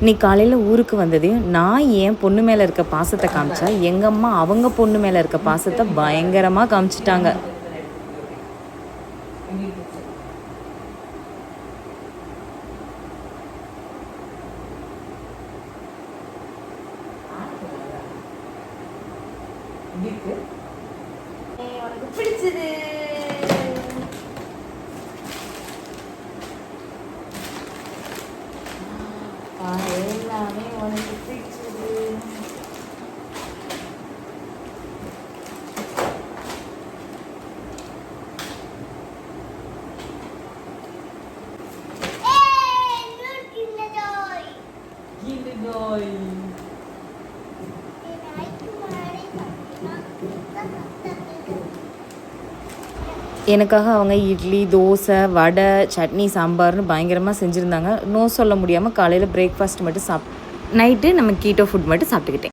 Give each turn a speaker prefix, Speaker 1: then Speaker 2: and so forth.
Speaker 1: இன்னைக்கு காலையில் ஊருக்கு வந்ததையும் நான் என் பொண்ணு மேலே இருக்க பாசத்தை காமிச்சா எங்கள் அம்மா அவங்க பொண்ணு மேலே இருக்க பாசத்தை பயங்கரமாக காமிச்சிட்டாங்க.
Speaker 2: பிடிச்சது? எல்லாமே உனக்கு பிடிச்சது
Speaker 1: எனக்காக அவங்க இட்லி தோசை வடை சட்னி சாம்பார்னு பயங்கரமாக செஞ்சுருந்தாங்க. நோ சொல்ல முடியாமல் காலையில் பிரேக்ஃபாஸ்ட் மட்டும் சாப் நைட்டு நம்ம கீட்டோ ஃபுட் மட்டும் சாப்பிட்டுக்கிட்டேன்.